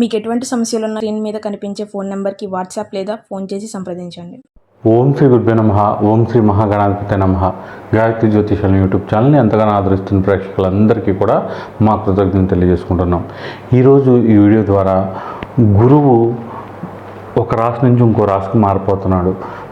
మీకు ఎటువంటి సమస్యలు ఉన్న స్క్రీన్ మీద కనిపించే ఫోన్ నెంబర్కి వాట్సాప్ లేదా ఫోన్ చేసి సంప్రదించండి. ఓం శ్రీ గురుభ్యో నమ ఓం శ్రీ మహాగణాధిపతి నమ. గాయత్రి జ్యోతిషాల యూట్యూబ్ ఛానల్ని ఎంతగానో ఆదరిస్తున్న ప్రేక్షకులందరికీ కూడా మా కృతజ్ఞతలు తెలియజేసుకుంటున్నాం. ఈరోజు ఈ వీడియో ద్వారా గురువు ఒక రాశి నుంచి ఇంకో రాశికి మారిపోతున్నాడు.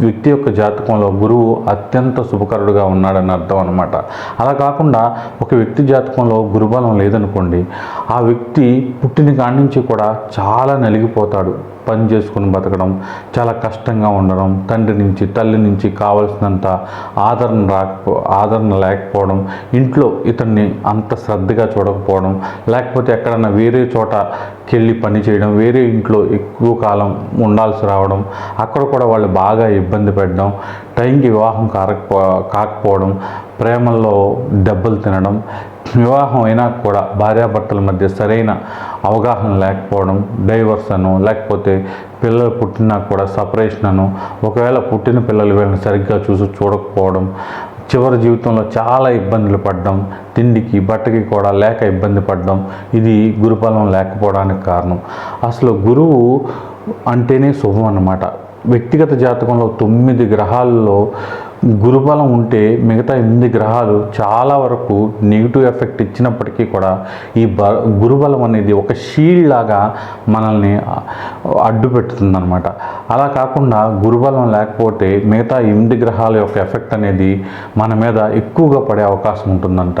వ్యక్తి యొక్క జాతకంలో గురువు అత్యంత శుభకరుడుగా ఉన్నాడని అర్థం అనమాట అలా కాకుండా ఒక వ్యక్తి జాతకంలో గురుబలం లేదనుకోండి ఆ వ్యక్తి పుట్టిన కాడి నుంచి కూడా చాలా నలిగిపోతాడు. పని చేసుకుని బతకడం చాలా కష్టంగా ఉండడం తండ్రి నుంచి తల్లి నుంచి కావలసినంత ఆదరణ రాకపో ఆదరణ లేకపోవడం ఇంట్లో ఇతన్ని అంత శ్రద్ధగా చూడకపోవడం లేకపోతే ఎక్కడన్నా వేరే చోటకి వెళ్ళి పని చేయడం వేరే ఇంట్లో ఎక్కువ కాలం ఉండాల్సి రావడం అక్కడ కూడా వాళ్ళు బాగా ఇబ్బంది పెట్టడం టైంకి వివాహం కారకపో కాకపోవడం ప్రేమల్లో దెబ్బలు తినడం వివాహం అయినా కూడా భార్యాభర్తల మధ్య సరైన అవగాహన లేకపోవడం డైవర్స్ అను లేకపోతే పిల్లలు పుట్టినా కూడా సపరేషన్ అను ఒకవేళ పుట్టిన పిల్లలు వీళ్ళని సరిగ్గా చూసి చూడకపోవడం చివరి జీవితంలో చాలా ఇబ్బందులు పడడం తిండికి బట్టకి కూడా లేక ఇబ్బంది పడడం ఇది గురుపాలం లేకపోవడానికి కారణం. అసలు గురువు అంటేనే శుభం అన్నమాట. వ్యక్తిగత జాతకంలో తొమ్మిది గ్రహాల్లో గురుబలం ఉంటే మిగతా ఎనిమిది గ్రహాలు చాలా వరకు నెగిటివ్ ఎఫెక్ట్ ఇచ్చినప్పటికీ కూడా ఈ బ గురుబలం అనేది ఒక షీల్డ్ లాగా మనల్ని అడ్డు పెడుతుందన్నమాట. అలా కాకుండా గురుబలం లేకపోతే మిగతా ఎనిమిది గ్రహాల యొక్క ఎఫెక్ట్ అనేది మన మీద ఎక్కువగా పడే అవకాశం ఉంటుందంట.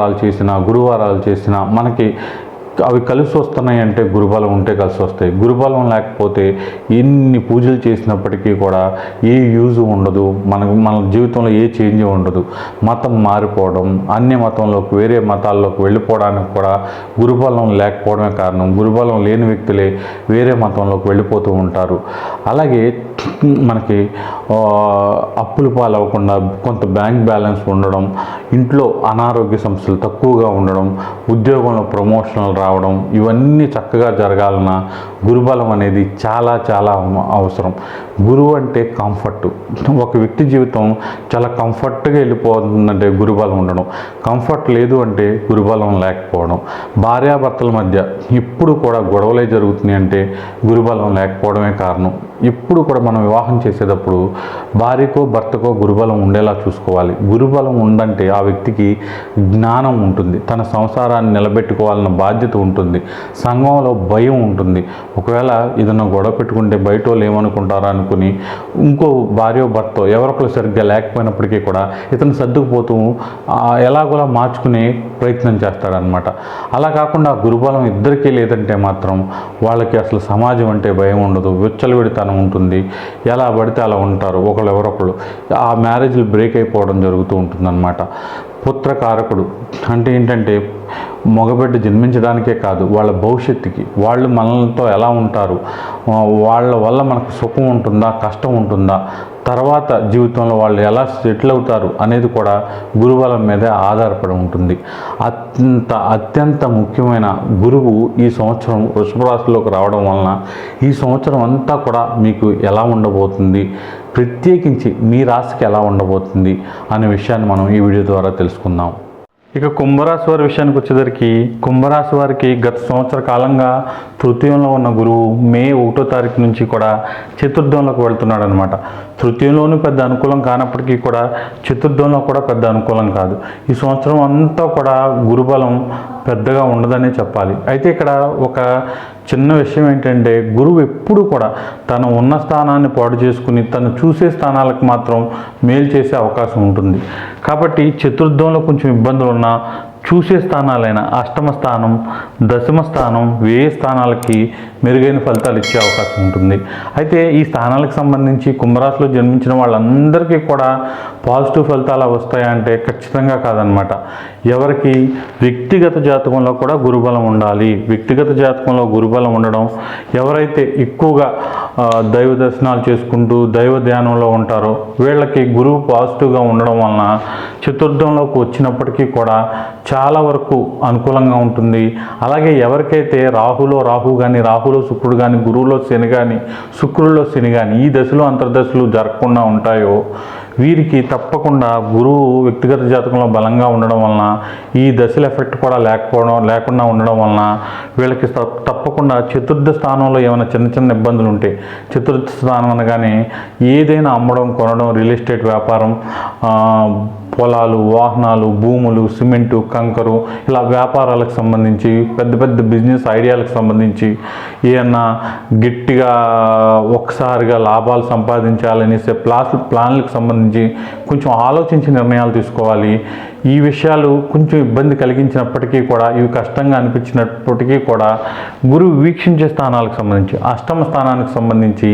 సోమవారాలు చేసిన గురువారాలు చేసినా మనకి అవి కలిసి వస్తున్నాయి అంటే గురుబలం ఉంటే కలిసి వస్తాయి. గురుబలం లేకపోతే ఎన్ని పూజలు చేసినప్పటికీ కూడా ఏ యూజ్ ఉండదు. మనకు మన జీవితంలో ఏ చేంజ్ ఉండదు. మతం మారిపోవడం అన్య మతంలోకి వేరే మతాల్లోకి వెళ్ళిపోవడానికి కూడా గురుబలం లేకపోవడమే కారణం. గురుబలం లేని వ్యక్తులే వేరే మతంలోకి వెళ్ళిపోతూ ఉంటారు. అలాగే మనకి అప్పులు అప్పుల పాలవ్వకుండా కొంత బ్యాంక్ బ్యాలెన్స్ ఉండడం ఇంట్లో అనారోగ్య సమస్యలు తక్కువగా ఉండడం ఉద్యోగంలో ప్రమోషన్లు రావడం ఇవన్నీ చక్కగా జరగాలన్నా గురుబలం అనేది చాలా చాలా అవసరం. గురువు అంటే కంఫర్ట్ ఒక వ్యక్తి జీవితం చాలా కంఫర్ట్గా వెళ్ళిపోతుందంటే గురుబలం ఉండడం. కంఫర్ట్ లేదు అంటే గురుబలం లేకపోవడం. భార్యాభర్తల మధ్య ఎప్పుడు కూడా గొడవలే జరుగుతున్నాయి అంటే గురుబలం లేకపోవడమే కారణం. ఎప్పుడు కూడా మనం వివాహం చేసేటప్పుడు భార్యకో భర్తకో గురుబలం ఉండేలా చూసుకోవాలి. గురుబలం ఉందంటే ఆ వ్యక్తికి జ్ఞానం ఉంటుంది. తన సంసారాన్ని నిలబెట్టుకోవాలన్న బాధ్యత ఉంటుంది. సంఘంలో భయం ఉంటుంది. ఒకవేళ ఏదైనా గొడవ పెట్టుకుంటే బయట వాళ్ళు ఏమనుకుంటారా అనుకుని ఇంకో భార్య భర్త ఎవరొకరు సరిగ్గా లేకపోయినప్పటికీ కూడా ఇతను సర్దుకుపోతూ ఎలాగోలా మార్చుకునే ప్రయత్నం చేస్తాడనమాట అలా కాకుండా గురుబలం ఇద్దరికీ లేదంటే మాత్రం వాళ్ళకి అసలు సమాజం అంటే భయం ఉండదు. విచ్చలవిడితనం ఉంటుంది. ఎలా పడితే అలా ఉంటారు ఒకళ్ళు ఎవరొకళ్ళు ఆ మ్యారేజ్లు బ్రేక్ అయిపోవడం జరుగుతూ ఉంటుందన్నమాట. పుత్రకారకుడు. అంటే ఏంటంటే మగబిడ్డ జన్మించడానికే కాదు వాళ్ళ భవిష్యత్తుకి. వాళ్ళు మనలతో ఎలా ఉంటారు? వాళ్ళ వల్ల మనకు సుఖం ఉంటుందా కష్టం ఉంటుందా? తర్వాత జీవితంలో వాళ్ళు ఎలా సెటిల్ అవుతారు అనేది కూడా గురుబలం మీదే ఆధారపడి ఉంటుంది. అత్యంత అత్యంత ముఖ్యమైన గురువు ఈ సంవత్సరం వృషభ రాశిలోకి రావడం వలన ఈ సంవత్సరం అంతా కూడా మీకు ఎలా ఉండబోతుంది? ప్రత్యేకించి మీ రాశికి ఎలా ఉండబోతుంది అనే విషయాన్ని మనం ఈ వీడియో ద్వారా తెలుసుకుందాం. ఇక కుంభరాశి వారి విషయానికి వచ్చేసరికి కుంభరాశి వారికి గత సంవత్సర కాలంగా తృతీయంలో ఉన్న గురువు మే ఒకటో తారీఖు నుంచి కూడా చతుర్థంలోకి వెళ్తున్నాడు అనమాట తృతీయంలోనూ పెద్ద అనుకూలం కానప్పటికీ కూడా చతుర్థంలో కూడా పెద్ద అనుకూలం కాదు. ఈ సంవత్సరం అంతా కూడా గురుబలం పెద్దగా ఉండదనే చెప్పాలి. అయితే ఇక్కడ ఒక చిన్న విషయం ఏంటంటే గురువు ఎప్పుడు కూడా తను ఉన్న స్థానాన్ని పాడు చేసుకుని తను చూసే స్థానాలకు మాత్రం మేలు చేసే అవకాశం ఉంటుంది. కాబట్టి చతుర్థంలో కొంచెం ఇబ్బందులు ఉన్నా చూసే స్థానాలైన అష్టమ స్థానం దశమ స్థానం వ్యయ స్థానాలకి మెరుగైన ఫలితాలు ఇచ్చే అవకాశం ఉంటుంది. అయితే ఈ స్థానాలకు సంబంధించి కుంభరాశిలో జన్మించిన వాళ్ళందరికీ కూడా పాజిటివ్ ఫలితాలు వస్తాయంటే ఖచ్చితంగా కాదనమాట ఎవరికి వ్యక్తిగత జాతకంలో కూడా గురుబలం ఉండాలి. వ్యక్తిగత జాతకంలో గురుబలం ఉండడం ఎవరైతే ఎక్కువగా దైవ దర్శనాలు చేసుకుంటూ దైవ ధ్యానంలో ఉంటారో వీళ్ళకి గురువు పాజిటివ్గా ఉండడం వలన చతుర్థంలోకి వచ్చినప్పటికీ కూడా చాలా వరకు అనుకూలంగా ఉంటుంది. అలాగే ఎవరికైతే రాహులో రాహు కానీ రాహు రాహులో శుక్రుడు కానీ గురువులో శని కానీ శుక్రుల్లో శని కానీ ఈ దశలో అంతర్దశలు జరగకుండా ఉంటాయో వీరికి తప్పకుండా గురువు వ్యక్తిగత జాతకంలో బలంగా ఉండడం వలన ఈ దశల ఎఫెక్ట్ కూడా లేకపోవడం లేకుండా ఉండడం వలన వీళ్ళకి తప్పకుండా చతుర్థ స్థానంలో ఏమైనా చిన్న చిన్న ఇబ్బందులు ఉంటాయి చతుర్థ స్థానం అనగానే ఏదైనా అమ్మడం కొనడం రియల్ ఎస్టేట్ వ్యాపారం పొలాలు వాహనాలు భూములు సిమెంటు కంకరు ఇలా వ్యాపారాలకు సంబంధించి పెద్ద పెద్ద బిజినెస్ ఐడియాలకు సంబంధించి ఏమన్నా గట్టిగా ఒక్కసారిగా లాభాలు సంపాదించాలనేసే ప్లాస్ ప్లాన్లకు సంబంధించి కొంచెం ఆలోచించి నిర్ణయాలు తీసుకోవాలి. ఈ విషయాలు కొంచెం ఇబ్బంది కలిగించినప్పటికీ కూడా ఇవి కష్టంగా అనిపించినప్పటికీ కూడా గురువు వీక్షించే స్థానాలకు సంబంధించి అష్టమ స్థానానికి సంబంధించి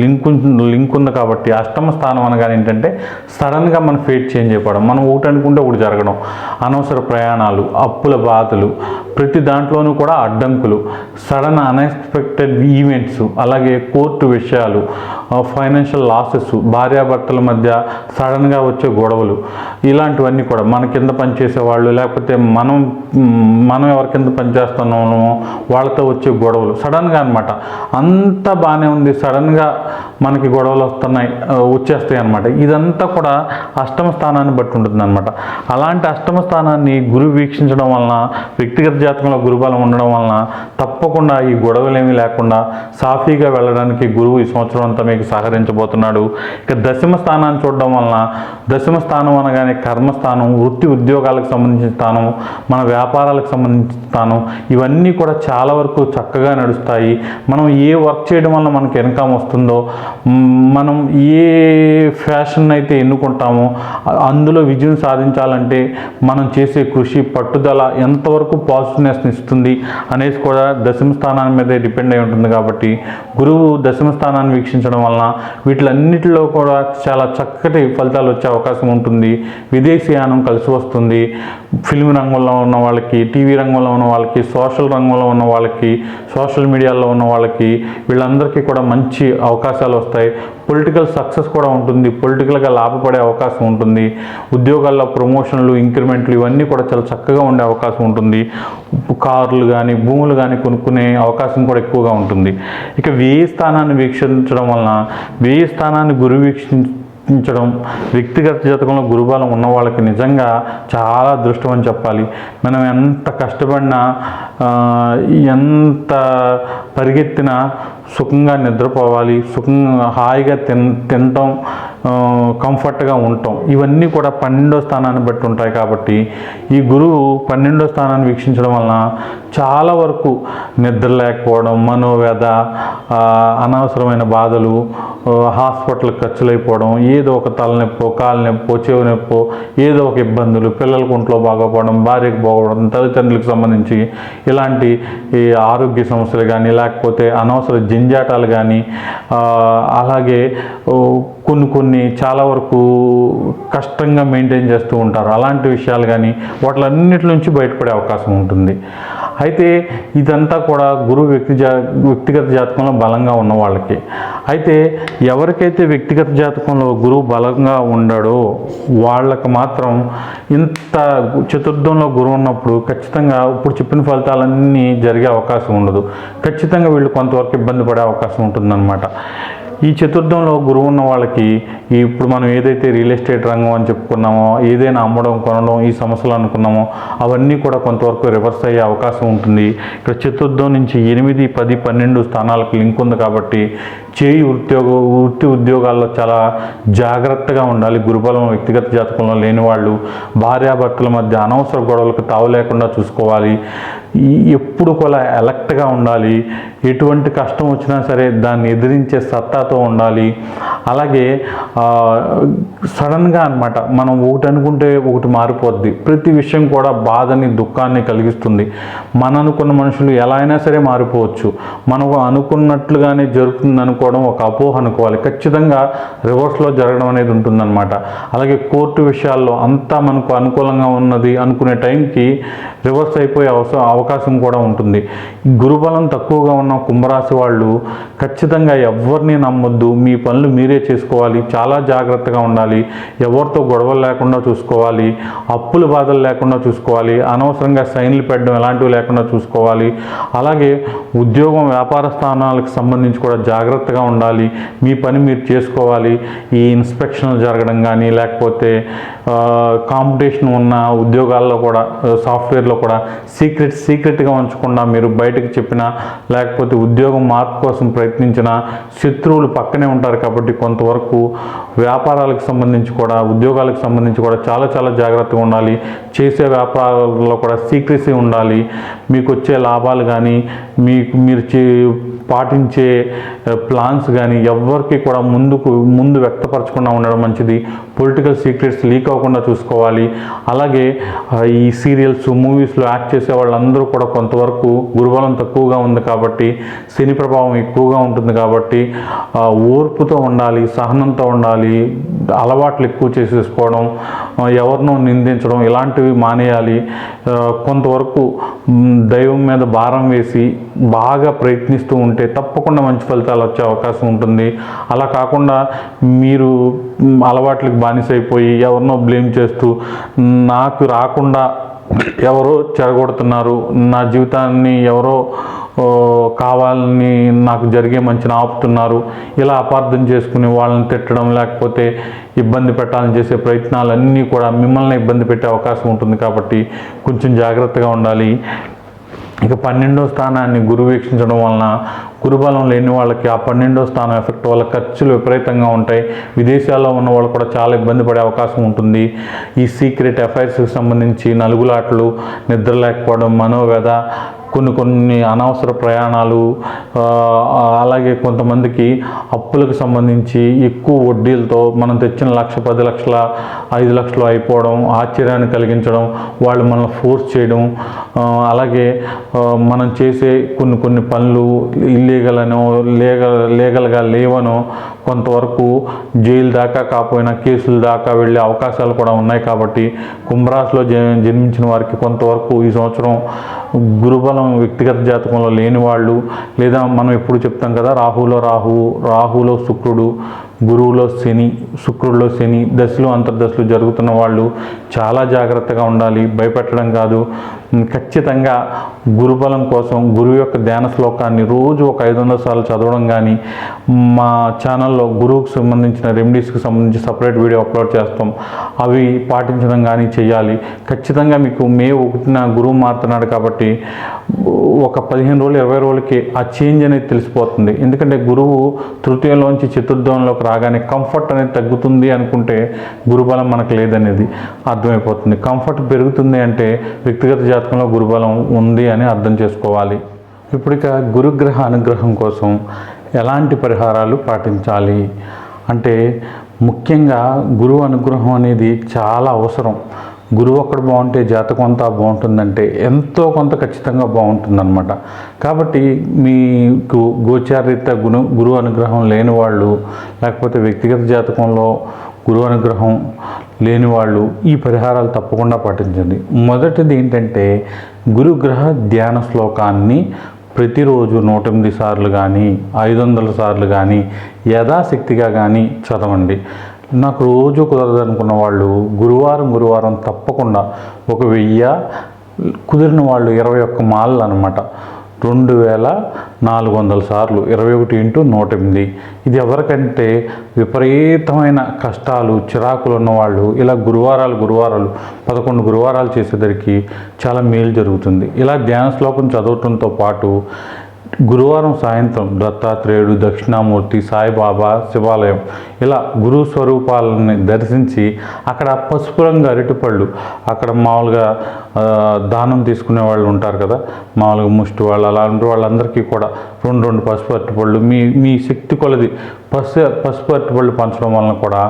లింక్ లింక్ ఉంది కాబట్టి అష్టమ స్థానం అనగానే ఏంటంటే సడన్గా మన ఫేట్ చేంజ్ అయిపోవడం మనం ఒకటి అనుకుంటే ఒకటి జరగడం. అనవసర ప్రయాణాలు అప్పుల బాధలు ప్రతి దాంట్లోనూ కూడా అడ్డంకులు సడన్ అన్ఎక్స్పెక్టెడ్ ఈవెంట్స్ అలాగే కోర్టు విషయాలు ఫైనాన్షియల్ లాసెస్ భార్యాభర్తల మధ్య సడన్గా వచ్చే గొడవలు ఇలాంటివన్నీ కూడా మన కింద పనిచేసే వాళ్ళు లేకపోతే మనం మనం ఎవరి కింద పనిచేస్తున్నామో వాళ్ళతో వచ్చే గొడవలు సడన్గా అనమాట అంతా బాగానే ఉంది సడన్గా మనకి గొడవలు వస్తున్నాయి వచ్చేస్తాయి అనమాట ఇదంతా కూడా అష్టమ స్థానాన్ని బట్టి ఉంటుంది అనమాట అలాంటి అష్టమ స్థానాన్ని గురువు వీక్షించడం వలన వ్యక్తిగత జాతకంలో గురుబలం ఉండడం వలన తప్పకుండా ఈ గొడవలేమీ లేకుండా సాఫీగా వెళ్ళడానికి గురువు ఈ సంవత్సరం అంతా మీకు సహకరించబోతున్నాడు. ఇక దశమ స్థానాన్ని చూడడం వలన దశమ స్థానం అనగానే కర్మస్థానం వృత్తి వృత్తి ఉద్యోగాలకు సంబంధించిన స్థానం మన వ్యాపారాలకు సంబంధించిన స్థానం ఇవన్నీ కూడా చాలా వరకు చక్కగా నడుస్తాయి. మనం ఏ వర్క్ చేయడం వల్ల మనకి ఇన్కమ్ వస్తుందో మనం ఏ ఫ్యాషన్ అయితే ఎన్నుకుంటామో అందులో జీవితంలో విజయం సాధించాలంటే మనం చేసే కృషి పట్టుదల ఎంతవరకు పాజిటివ్నెస్ ఇస్తుంది అనేది కూడా దశమ స్థానాన్ని మీదే డిపెండ్ అయి ఉంటుంది కాబట్టి గురువు దశమ స్థానాన్ని వీక్షించడం వలన వీటిలన్నిటిలో కూడా చాలా చక్కటి ఫలితాలు వచ్చే అవకాశం ఉంటుంది. విదేశీయానం కలిసి వస్తుంది. ఫిల్మ్ రంగంలో ఉన్న వాళ్ళకి టీవీ రంగంలో ఉన్న వాళ్ళకి సోషల్ రంగంలో ఉన్న వాళ్ళకి సోషల్ మీడియాలో ఉన్న వాళ్ళకి వీళ్ళందరికీ కూడా మంచి అవకాశాలు వస్తాయి. పొలిటికల్ సక్సెస్ కూడా ఉంటుంది పొలిటికల్గా లాభపడే అవకాశం ఉంటుంది ఉద్యోగాల్లో ప్రమోషన్లు ఇంక్రిమెంట్లు ఇవన్నీ కూడా చాలా చక్కగా ఉండే అవకాశం ఉంటుంది. కార్లు కానీ భూములు కానీ కొనుక్కునే అవకాశం కూడా ఎక్కువగా ఉంటుంది. ఇక వ్యయ స్థానాన్ని వీక్షించడం వలన వ్యయ స్థానాన్ని గురు వీక్షించడం వ్యక్తిగత జాతకంలో గురుబలం ఉన్న వాళ్ళకి నిజంగా చాలా అదృష్టం అని చెప్పాలి. మనం ఎంత కష్టపడినా ఎంత పరిగెత్తినా సుఖంగా నిద్రపోవాలి సుఖంగా హాయిగా తిన్ తినటం కంఫర్ట్గా ఉండటం ఇవన్నీ కూడా పన్నెండో స్థానాన్ని బట్టి ఉంటాయి కాబట్టి ఈ గురువు పన్నెండో స్థానాన్ని వీక్షించడం వలన చాలా వరకు నిద్ర లేకపోవడం మనోవ్యధ అనవసరమైన బాధలు హాస్పిటల్ ఖర్చులు అయిపోవడం ఏదో ఒక తలనొప్పో కాలు నొప్పో చెవి నొప్పో ఏదో ఒక ఇబ్బందులు పిల్లలకు ఒంట్లో బాగోపోవడం భార్యకు బాగోవడం తల్లిదండ్రులకు సంబంధించి ఇలాంటి ఈ ఆరోగ్య సమస్యలు కానీ లేకపోతే అనవసర జంజాటాలు కానీ అలాగే కొన్ని కొన్ని చాలా వరకు కష్టంగా మెయింటైన్ చేస్తూ ఉంటారు. అలాంటి విషయాలు కానీ వాటిలన్నిటి నుంచి బయటపడే అవకాశం ఉంటుంది. అయితే ఇదంతా కూడా గురువు వ్యక్తి జా వ్యక్తిగత జాతకంలో బలంగా ఉన్న వాళ్ళకి. అయితే ఎవరికైతే వ్యక్తిగత జాతకంలో గురువు బలంగా ఉండడో వాళ్ళకి మాత్రం ఇంత చతుర్థంలో గురువు ఉన్నప్పుడు ఖచ్చితంగా ఇప్పుడు చెప్పిన ఫలితాలన్నీ జరిగే అవకాశం ఉండదు. ఖచ్చితంగా వీళ్ళు కొంతవరకు ఇబ్బంది పడే అవకాశం ఉంటుందన్నమాట. ఈ చతుర్థంలో గురువు ఉన్న వాళ్ళకి ఇప్పుడు మనం ఏదైతే రియల్ ఎస్టేట్ రంగం అని చెప్పుకున్నామో ఏదైనా అమ్మడం కొనడం ఈ సమస్యలు అనుకున్నామో అవన్నీ కూడా కొంతవరకు రివర్స్ అయ్యే అవకాశం ఉంటుంది. ఇక్కడ చతుర్థం నుంచి ఎనిమిది పది పన్నెండు స్థానాలకు లింక్ ఉంది కాబట్టి చేయి ఉద్యోగ వృత్తి ఉద్యోగాల్లో చాలా జాగ్రత్తగా ఉండాలి. గురుబలం వ్యక్తిగత జాతకంలో లేని వాళ్ళు భార్యాభర్తల మధ్య అనవసర గొడవలకు తావు లేకుండా చూసుకోవాలి. ఎప్పుడు కూడా ఎలక్ట్గా ఉండాలి. ఎటువంటి కష్టం వచ్చినా సరే దాన్ని ఎదిరించే సత్తాతో ఉండాలి. అలాగే సడన్గా అనమాట మనం ఒకటి అనుకుంటే ఒకటి మారిపోద్ది. ప్రతి విషయం కూడా బాధని దుఃఖాన్ని కలిగిస్తుంది. మన అనుకున్న మనుషులు ఎలా అయినా సరే మారిపోవచ్చు. మనం అనుకున్నట్లుగానే జరుగుతుంది అనుకోవడం ఒక అపోహ అనుకోవాలి. ఖచ్చితంగా రివర్స్లో జరగడం అనేది ఉంటుందన్నమాట. అలాగే కోర్టు విషయాల్లో అంతా మనకు అనుకూలంగా ఉన్నది అనుకునే టైంకి రివర్స్ అయిపోయే అవసరం అవకాశం కూడా ఉంటుంది. గురుబలం తక్కువగా ఉన్న కుంభరాశి వాళ్ళు ఖచ్చితంగా ఎవరిని నమ్మొద్దు. మీ పనులు మీరే చేసుకోవాలి. చాలా జాగ్రత్తగా ఉండాలి. ఎవరితో గొడవలు లేకుండా చూసుకోవాలి. అప్పుల బాధలు లేకుండా చూసుకోవాలి. అనవసరంగా సైన్లు పెట్టడం ఎలాంటివి లేకుండా చూసుకోవాలి. అలాగే ఉద్యోగం వ్యాపార స్థానాలకు సంబంధించి కూడా జాగ్రత్తగా ఉండాలి. మీ పని మీరు చేసుకోవాలి. ఈ ఇన్స్పెక్షన్లు జరగడం కానీ లేకపోతే కాంపిటీషన్ ఉన్న ఉద్యోగాల్లో కూడా సాఫ్ట్వేర్లో కూడా సీక్రెట్స్ సీక్రెట్గా ఉంచకుండా మీరు బయటకు చెప్పినా లేకపోతే ఉద్యోగం మార్పు కోసం ప్రయత్నించినా శత్రువులు పక్కనే ఉంటారు కాబట్టి కొంతవరకు వ్యాపారాలకు సంబంధించి కూడా ఉద్యోగాలకు సంబంధించి కూడా చాలా చాలా జాగ్రత్తగా ఉండాలి. చేసే వ్యాపారాల్లో కూడా సీక్రెసీ ఉండాలి. మీకు వచ్చే లాభాలు కానీ మీకు మీరు చే పాటించే eh, ప్లాన్స్ కానీ ఎవరికి కూడా ముందుకు ముందు వ్యక్తపరచకుండా ఉండడం మంచిది. పొలిటికల్ సీక్రెట్స్ లీక్ అవ్వకుండా చూసుకోవాలి. అలాగే ఈ సీరియల్స్ మూవీస్లో యాక్ట్ చేసే వాళ్ళందరూ కూడా కొంతవరకు గురుబలం తక్కువగా ఉంది కాబట్టి శని ప్రభావం ఎక్కువగా ఉంటుంది కాబట్టి ఓర్పుతో ఉండాలి సహనంతో ఉండాలి అలవాట్లు ఎక్కువ చేసేసుకోవడం ఎవరినో నిందించడం ఇలాంటివి మానేయాలి. కొంతవరకు దైవం మీద భారం వేసి బాగా ప్రయత్నిస్తూ ఉంటే తప్పకుండా మంచి ఫలితాలు వచ్చే అవకాశం ఉంటుంది. అలా కాకుండా మీరు మ్, అలవాట్లకు బానిసైపోయి ఎవరినో బ్లేమ్ చేస్తూ నాకు రాకుండా ఎవరో చెడగొడుతున్నారు నా జీవితాన్ని ఎవరో కావాలని నాకు జరిగే మంచిని ఆపుతున్నారు. ఇలా అపార్థం చేసుకుని వాళ్ళని తిట్టడం లేకపోతే ఇబ్బంది పెట్టాలని చేసే ప్రయత్నాలన్నీ కూడా మిమ్మల్ని ఇబ్బంది పెట్టే అవకాశం ఉంటుంది కాబట్టి కొంచెం జాగ్రత్తగా ఉండాలి. ఇక పన్నెండో స్థానాన్ని గురువు వీక్షించడం వలన గురుబలం లేని వాళ్ళకి ఆ పన్నెండో స్థానం ఎఫెక్ట్ వల్ల ఖర్చులు విపరీతంగా ఉంటాయి. విదేశాల్లో ఉన్న వాళ్ళు కూడా చాలా ఇబ్బంది పడే అవకాశం ఉంటుంది. ఈ సీక్రెట్ అఫైర్స్కి సంబంధించి నలుగులాటలు నిద్ర లేకపోవడం మనోవ్యధ కొన్ని కొన్ని అనవసర ప్రయాణాలు అలాగే కొంతమందికి అప్పులకు సంబంధించి ఎక్కువ వడ్డీలతో మనం తెచ్చిన లక్ష పది లక్షల ఐదు లక్షలు అయిపోవడం ఆశ్చర్యాన్ని కలిగించడం వాళ్ళు మనల్ని ఫోర్స్ చేయడం అలాగే మనం చేసే కొన్ని కొన్ని పనులు ఇల్లీగల్ అనో లీగల్ లీగల్గా లేవనో కొంతవరకు జైలు దాకా కాకపోయినా కేసుల దాకా వెళ్ళే అవకాశాలు కూడా ఉన్నాయి కాబట్టి కుంభరాశిలో జన్మించిన వారికి కొంతవరకు ఈ సంవత్సరం గురుబలం వ్యక్తిగత జాతకంలో లేని వాళ్ళు లేదా మనం ఎప్పుడు చెప్తాం కదా రాహులో రాహు రాహులో శుక్రుడు గురువులో శని శుక్రుడిలో శని దశలు అంతర్దశలు జరుగుతున్న వాళ్ళు చాలా జాగ్రత్తగా ఉండాలి భయపెట్టడం కాదు. ఖచ్చితంగా గురుబలం కోసం గురువు యొక్క ధ్యాన శ్లోకాన్ని రోజు ఒక ఐదు వందల సార్లు చదవడం కానీ మా ఛానల్లో గురువుకు సంబంధించిన రెమెడీస్కి సంబంధించి సపరేట్ వీడియో అప్లోడ్ చేస్తాం. అవి పాటించడం కానీ చేయాలి. ఖచ్చితంగా మీకు మే ఒకటిన గురువు మారుతున్నాడు కాబట్టి ఒక పదిహేను రోజులు ఇరవై రోజులకి ఆ చేంజ్ అనేది తెలిసిపోతుంది. ఎందుకంటే గురువు తృతీయంలోంచి చతుర్థంలోకి రాగానే కంఫర్ట్ అనేది తగ్గుతుంది అనుకుంటే గురుబలం మనకు లేదనేది అర్థమైపోతుంది. కంఫర్ట్ పెరుగుతుంది అంటే వ్యక్తిగత జాతకంలో గురుబలం ఉంది అని అర్థం చేసుకోవాలి. ఇప్పుడు ఇక గురుగ్రహ అనుగ్రహం కోసం ఎలాంటి పరిహారాలు పాటించాలి? అంటే ముఖ్యంగా గురువు అనుగ్రహం అనేది చాలా అవసరం. గురువు ఒక్కడు బాగుంటే జాతకం అంతా బాగుంటుందంటే ఎంతో కొంత ఖచ్చితంగా బాగుంటుందన్నమాట. కాబట్టి మీకు గోచారిత గురు గురువు అనుగ్రహం లేని వాళ్ళు లేకపోతే వ్యక్తిగత జాతకంలో గురువు అనుగ్రహం లేని వాళ్ళు ఈ పరిహారాలు తప్పకుండా పాటించండి. మొదటిది ఏంటంటే గురుగ్రహ ధ్యాన శ్లోకాన్ని ప్రతిరోజు నూట ఎనిమిది సార్లు కానీ ఐదు వందల సార్లు కానీ యథాశక్తిగా కానీ చదవండి. నాకు రోజు కుదరదు అనుకున్న వాళ్ళు గురువారం గురువారం తప్పకుండా ఒక వెయ్యి కుదిరిన వాళ్ళు ఇరవై ఒక్క మాలలు అనమాట. రెండు వేల నాలుగు వందల సార్లు ఇరవై ఒకటి ఇంటూ నూట ఎనిమిది. ఇది ఎవరికంటే విపరీతమైన కష్టాలు చిరాకులు ఉన్నవాళ్ళు ఇలా గురువారాలు గురువారాలు పదకొండు గురువారాలు చేసేసరికి చాలా మేలు జరుగుతుంది. ఇలా ధ్యాన శ్లోకం చదవటంతో పాటు గురువారం సాయంత్రం దత్తాత్రేయుడు దక్షిణామూర్తి సాయిబాబా శివాలయం ఇలా గురు స్వరూపాలని దర్శించి అక్కడ పసుపు రంగు అరటిపళ్ళు అక్కడ మామూలుగా దానం తీసుకునే వాళ్ళు ఉంటారు కదా మామూలుగా ముష్టి వాళ్ళు అలాంటి వాళ్ళందరికీ కూడా రెండు రెండు పసుపు అరటిపళ్ళు మీ మీ శక్తి కొలది పసు పసుపు అరటిపళ్ళు పంచడం వలన కూడా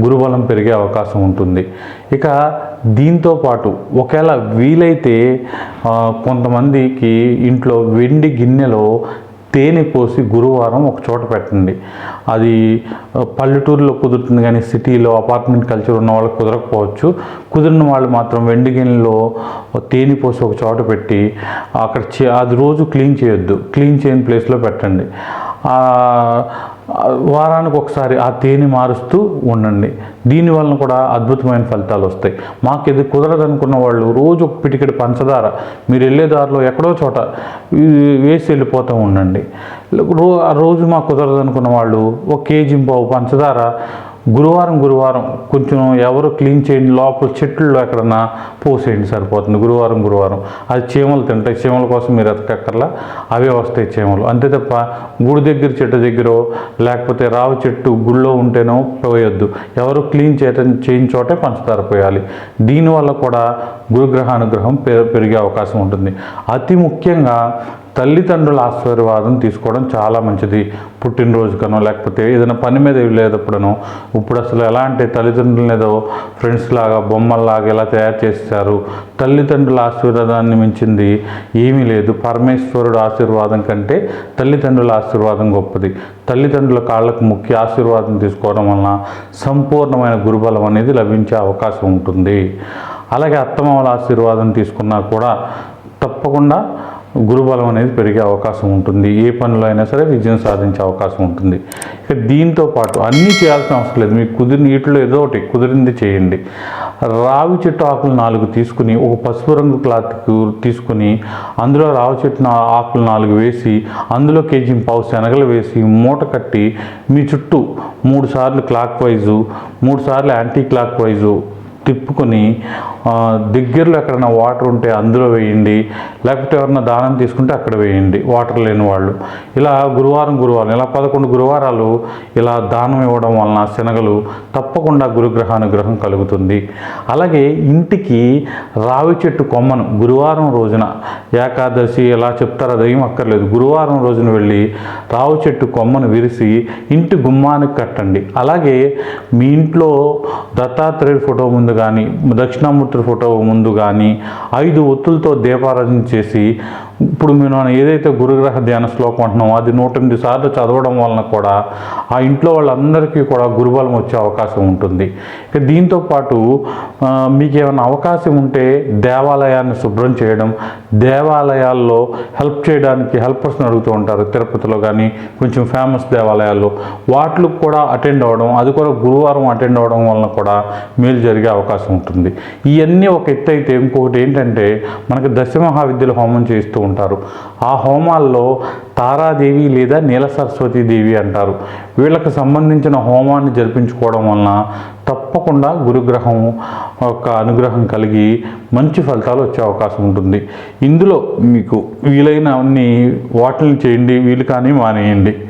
గురుబలం పెరిగే అవకాశం ఉంటుంది. ఇక దీంతో పాటు ఒకవేళ వీలైతే కొంతమందికి ఇంట్లో వెండి గిన్నెలో తేనె పోసి గురువారం ఒక చోట పెట్టండి. అది పల్లెటూరులో కుదురుతుంది కానీ సిటీలో అపార్ట్మెంట్ కల్చర్ ఉన్న వాళ్ళకి కుదరకపోవచ్చు. కుదిరిన వాళ్ళు మాత్రం వెండి గిన్నెలో తేనె పోసి ఒక చోట పెట్టి అక్కడ అది రోజు క్లీన్ చేయొద్దు. క్లీన్ చేయని ప్లేస్లో పెట్టండి. వారానికి ఒకసారి ఆ తేనె మారుస్తూ ఉండండి. దీనివలన కూడా అద్భుతమైన ఫలితాలు వస్తాయి. మాకు ఇది కుదరదనుకున్న వాళ్ళు రోజు ఒక పిటికెడు పంచదార. మీరు వెళ్ళే దారిలో ఎక్కడో చోట వేసి వెళ్ళిపోతూ ఉండండి. రో ఆ రోజు మాకు కుదరదనుకున్న వాళ్ళు ఒక కేజీ పావు పంచదార గురువారం గురువారం కొంచెం ఎవరు క్లీన్ చేయండి లోపల చెట్లలో ఎక్కడన్నా పోసేయండి సరిపోతుంది. గురువారం గురువారం. అది చీమలు తింటాయి. చీమల కోసం మీరు ఎతకక్కర్లా. అవే వస్తాయి చీమలు. అంతే తప్ప గుడి దగ్గర చెట్టు దగ్గర లేకపోతే రావి చెట్టు గుళ్ళో ఉంటేనో పోయొద్దు. ఎవరు క్లీన్ చేయటం చేయని చోటే పంచదార పోయాలి. దీనివల్ల కూడా గురుగ్రహానుగ్రహం పె- పెరిగే అవకాశం ఉంటుంది. అతి ముఖ్యంగా తల్లిదండ్రుల ఆశీర్వాదం తీసుకోవడం చాలా మంచిది. పుట్టినరోజుకనో లేకపోతే ఏదైనా పని మీద లేదప్పుడనో ఇప్పుడు అసలు ఎలా అంటే తల్లిదండ్రులను ఏదో ఫ్రెండ్స్ లాగా బొమ్మల్లాగా ఎలా తయారు చేస్తారు తల్లిదండ్రుల ఆశీర్వాదాన్ని మించింది ఏమీ లేదు. పరమేశ్వరుడు ఆశీర్వాదం కంటే తల్లిదండ్రుల ఆశీర్వాదం గొప్పది. తల్లిదండ్రుల కాళ్ళకు ముఖ్య ఆశీర్వాదం తీసుకోవడం వలన సంపూర్ణమైన గురుబలం అనేది లభించే అవకాశం ఉంటుంది. అలాగే అత్తమామల ఆశీర్వాదం తీసుకున్నా కూడా తప్పకుండా గురుబలం అనేది పెరిగే అవకాశం ఉంటుంది. ఏ పనిలో అయినా సరే విజయం సాధించే అవకాశం ఉంటుంది. ఇక దీంతో పాటు అన్నీ చేయాల్సిన అవసరం లేదు. మీకు కుదిరిన వీటిలో ఏదో ఒకటి కుదిరింది చేయండి. రావి చెట్టు ఆకులు నాలుగు తీసుకుని ఒక పసుపు రంగు క్లాత్ తీసుకుని అందులో రావి చెట్టు ఆకులు నాలుగు వేసి అందులో కేజీ పావు శనగలు వేసి మూట కట్టి మీ చుట్టూ మూడు సార్లు క్లాక్ వైజు మూడు సార్లు యాంటీ క్లాక్ వైజు తిప్పుకొని దగ్గరలో ఎక్కడైనా వాటర్ ఉంటే అందులో వేయండి లేకపోతే ఎవరైనా దానం తీసుకుంటే అక్కడ వేయండి వాటర్ లేని వాళ్ళు. ఇలా గురువారం గురువారం ఇలా పదకొండు గురువారాలు ఇలా దానం ఇవ్వడం వలన శనగలు తప్పకుండా గురుగ్రహానుగ్రహం కలుగుతుంది. అలాగే ఇంటికి రావి చెట్టు కొమ్మను గురువారం రోజున ఏకాదశి ఎలా చెప్తారో అదేం అక్కర్లేదు. గురువారం రోజున వెళ్ళి రావి చెట్టు కొమ్మను విరిసి ఇంటి గుమ్మానికి కట్టండి. అలాగే మీ ఇంట్లో దత్తాత్రేయుడి ఫోటో ముందు కానీ దక్షిణామూర్తి ఫోటో ముందు కానీ ఐదు ఒత్తులతో దీపారాధన చేసి ఇప్పుడు మనం ఏదైతే గురుగ్రహ ధ్యాన శ్లోకం అంటున్నామో అది నూట ఎనిమిది సార్లు చదవడం వలన కూడా ఆ ఇంట్లో వాళ్ళందరికీ కూడా గురుబలం వచ్చే అవకాశం ఉంటుంది. ఇక దీంతో పాటు మీకు ఏమైనా అవకాశం ఉంటే దేవాలయాన్ని శుభ్రం చేయడం దేవాలయాల్లో హెల్ప్ చేయడానికి హెల్పర్స్ని అడుగుతూ ఉంటారు తిరుపతిలో కానీ కొంచెం ఫేమస్ దేవాలయాల్లో. వాటికి కూడా అటెండ్ అవ్వడం అది కూడా గురువారం అటెండ్ అవ్వడం వలన కూడా మేలు జరిగే అవకాశం ఉంటుంది. ఇవన్నీ ఒక ఎత్తు అయితే ఇంకొకటి ఏంటంటే మనకి దశమహావిద్యలు హోమం చేస్తూ ఉంటారు. ఆ హోమాల్లో తారాదేవి లేదా నీల సరస్వతి దేవి అంటారు. వీళ్ళకి సంబంధించిన హోమాన్ని జరిపించుకోవడం వలన తప్పకుండా గురుగ్రహం యొక్క అనుగ్రహం కలిగి మంచి ఫలితాలు వచ్చే అవకాశం ఉంటుంది. ఇందులో మీకు వీలైన అన్ని వాటిని చేయండి వీలు కానీ మానేయండి.